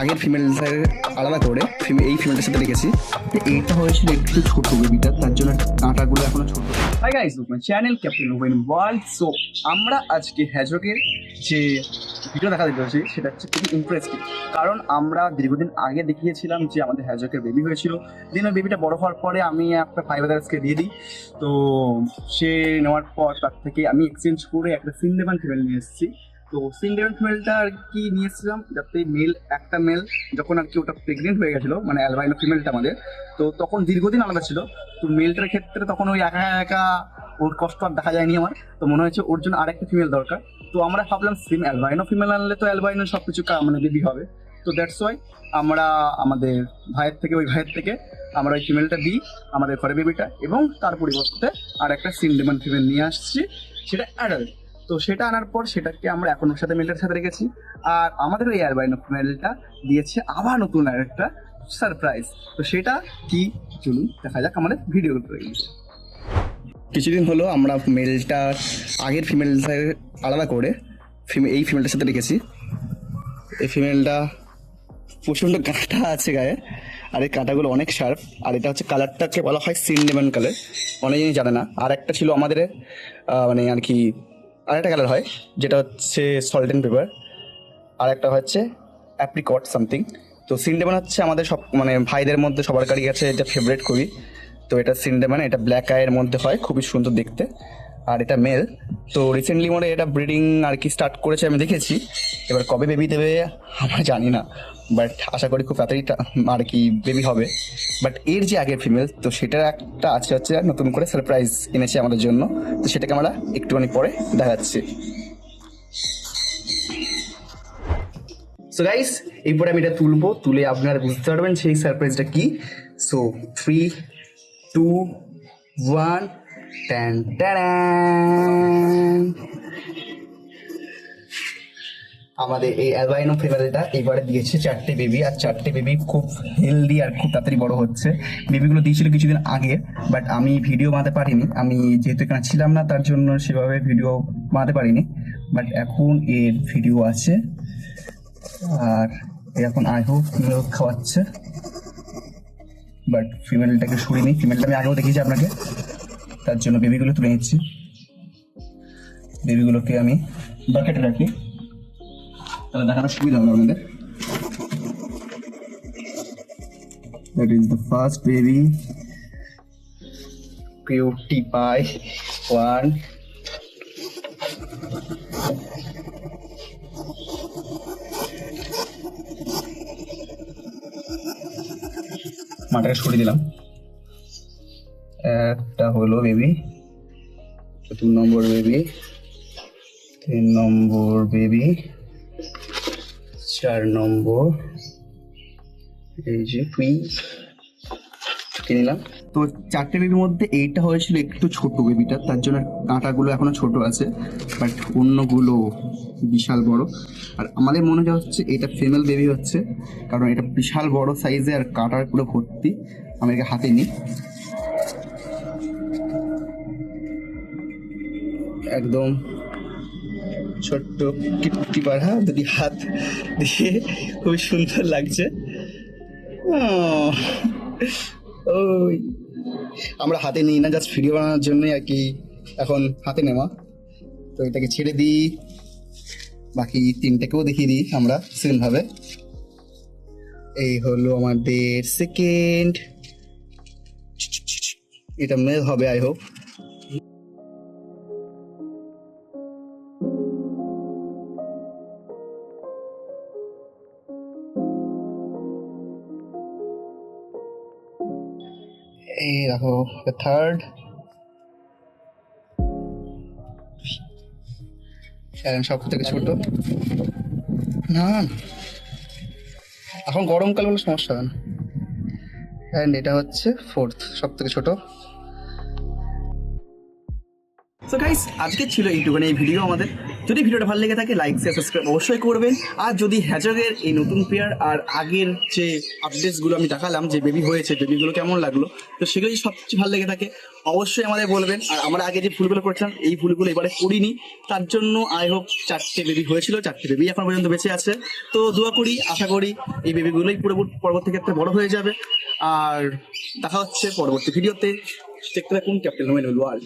আগের ফিমেলটার আলাদা করে এই ফিমেলটার সাথে রেখেছি এইটা হয়েছিল একটু ছোট বেবিটা তার জন্য কাঁটাগুলো এখনও ছোট। Hi guys channel captain oven world so আমরা আজকে হ্যাজকের যে ভিডিও দেখা চলেছি সেটা হচ্ছে খুবই ইন্টারেস্টিং কারণ আমরা দীর্ঘদিন আগে দেখিয়েছিলাম যে আমাদের হ্যাজকের বেবি হয়েছিল। দিন ওই বেবিটা বড় হওয়ার পরে আমি একটা ফাইভ আদার্সকে দিয়ে দিই। তো সে নেওয়ার পর তার থেকে আমি এক্সচেঞ্জ করে একটা সিন্ডেমান ফিমেল নিয়ে এসেছি। তো সিন্ডেমান ফিমেলটা আর কি নিয়ে এসেছিলাম যাতে মেল একটা মেল যখন আর কি ওটা প্রেগনেন্ট হয়ে গেছিল মানে অ্যালবাইনো ফিমেলটা আমাদের, তো তখন দীর্ঘদিন আলাদা ছিল। তো মেলটার ক্ষেত্রে তখন ওই একা একা ওর কষ্ট আর দেখা যায়নি আমার। তো মনে হয়েছে ওর জন্য আরেকটা ফিমেল দরকার। তো আমরা ভাবলাম সিম অ্যালবাইনো ফিমেল আনলে তো অ্যালবাইনো সব কিছু মানে বেবি হবে। তো দ্যাটস ওয়াই আমরা আমাদের ভাইয়ের থেকে, ওই ভাইয়ের থেকে আমরা ওই ফিমেলটা দিই, আমাদের ঘরে বেবিটা এবং তার পরিবর্তে আর একটা সিমডেমান ফিমেল নিয়ে আসছি, সেটা অ্যাডাল্ট তো সেটা আনার পর সেটাকে আমরা এখন সাথে মেলটার সাথে রেখেছি। আর আমাদের ওই অ্যালবাইনো ফিমেলটা দিয়েছে আবার নতুন আর একটা সারপ্রাইজ তো সেটা কি চলুন দেখা যাক আমাদের ভিডিও কিছুদিন হলো আমরা মেলটা আগের ফিমেলটার আলাদা করে এই ফিমেলটার সাথে রেখেছি। এই ফিমেলটা প্রচণ্ড কাঁটা আছে গায়ে, আর এই কাঁটাগুলো অনেক শার্প আর এটা হচ্ছে কালারটাকে বলা হয় সিন্ডেমান কালার অনেকেই জানে না। আর একটা ছিল আমাদের মানে আর কি আরেকটা কালার হয়, যেটা হচ্ছে সল্ট অ্যান্ড পেপার আর একটা হচ্ছে অ্যাপ্রিকট সামথিং তো সিন্ডেমান হচ্ছে আমাদের সব মানে ভাইদের মধ্যে সবার কারি কাছে এটা ফেভারিট খুবই। তো এটা সিন্ডেমান এটা ব্ল্যাক আয়ের মধ্যে হয়, খুবই সুন্দর দেখতে। আর এটা মেল তো রিসেন্টলি মনে এটা ব্রিডিং আর কি স্টার্ট করেছে, আমি দেখেছি। এবার কবে বেবি দেবে, আমরা জানি না। বাট আশা করি খুব তাড়াতাড়ি আর কি বেবি হবে। বাট এর যে আগের ফিমেল তো সেটার একটা আছে হচ্ছে নতুন করে সারপ্রাইজ এনেছে আমাদের জন্য। তো সেটাকে আমরা একটুখানি পরে দেখাচ্ছি। সো গাইস এরপরে আমি এটা তুলবো, তুলে আপনারা বুঝতে পারবেন সেই সারপ্রাইজটা কি। সো থ্রি টু ওয়ান ট্যান ট্যান আমাদের এই অ্যালবাইনো ফেভারেলটা এবারে দিয়েছে চারটে বেবি আর চারটে বেবি খুব হেলদি আর খুব তাড়াতাড়ি বড় হচ্ছে। বেবিগুলো দিয়েছিল কিছুদিন আগে বাট আমি ভিডিও বানাতে পারিনি। আমি যেহেতু এখানে ছিলাম না, তার জন্য সেভাবে ভিডিও বানাতে পারিনি। বাট এখন এর ভিডিও আছে। আর এখন আই হোপ মিল্ক খাওয়াচ্ছে। বাট ফিমেলটাকে সরিয়ে ফিমেলটা আমি আগেও দেখিয়েছি আপনাকে। তার জন্য বেবিগুলো তুলে নিচ্ছি। বেবিগুলোকে আমি বাকেটে রাখি। তাহলে দেখানোর সুবিধা হবে আপনাদের That is the first baby. Cutie pie. One. মাটাকে সরিয়ে দিলাম একটা হলো বেবি দু নম্বর বেবি তিন নম্বর বেবি চার নম্বর। এই যে টুই কিনে নিলাম? তো চারটে বেবির মধ্যে এইটা হয়েছিল একটু ছোট বেবিটা, তার জন্য কাঁটাগুলো এখনও ছোট আছে বাট অন্যগুলো বিশাল বড়। আর আমাদের মনে হচ্ছে এটা ফিমেল বেবি হচ্ছে, কারণ এটা বিশাল বড় সাইজে আর কাঁটার পুরো ভর্তি। আমি একে হাতে নিই। একদম। ছোট্ট কিটকি পাড়া দুটি হাত দিয়ে খুবই সুন্দর লাগছে। ওই। আমরা হাতে নিই না জাস্ট ভিডিও বানানোর জন্যই আর কি এখন হাতে নেওয়া। তো এটাকে ছেড়ে দিই। বাকি তিনটাকেও দেখিয়ে দিই আমরা সেমভাবে। এই হলো আমাদের সেকেন্ড এটা মেল হবে আই হোপ এই দেখো থার্ড সব থেকে ছোট। না। এখন গরমকাল বলে সমস্যা হয় না। অ্যান্ড এটা হচ্ছে ফোর্থ সব থেকে ছোট। সো গাইস আজকে ছিল এইটুখানি এই ভিডিও আমাদের। যদি ভিডিওটা ভালো লেগে থাকে লাইক শেয়ার সাবস্ক্রাইব অবশ্যই করবেন। আর যদি হ্যাজকের এই নতুন পেয়ার আর আগের যে আপডেটসগুলো আমি দেখালাম, যে বেবি হয়েছে বেবিগুলো কেমন লাগল, তো সেগুলো সবচেয়ে ভালো লেগে থাকে, অবশ্যই আমাদের বলবেন। আর আমরা আগে যে ফুলগুলো করেছিলাম, এই ফুলগুলো এবারে করিনি। তার জন্য আই হোপ চারটে বেবি হয়েছিল, চারটে বেবি এখন পর্যন্ত বেঁচে আছে। তো দোয়া করি, আশা করি এই বেবিগুলোই পুরো পরবর্তী ক্ষেত্রে বড় হয়ে যাবে। আর দেখা হচ্ছে পরবর্তী ভিডিওতে। দেখতে থাকুন ক্যাপ্টেন ওয়ার্ল্ড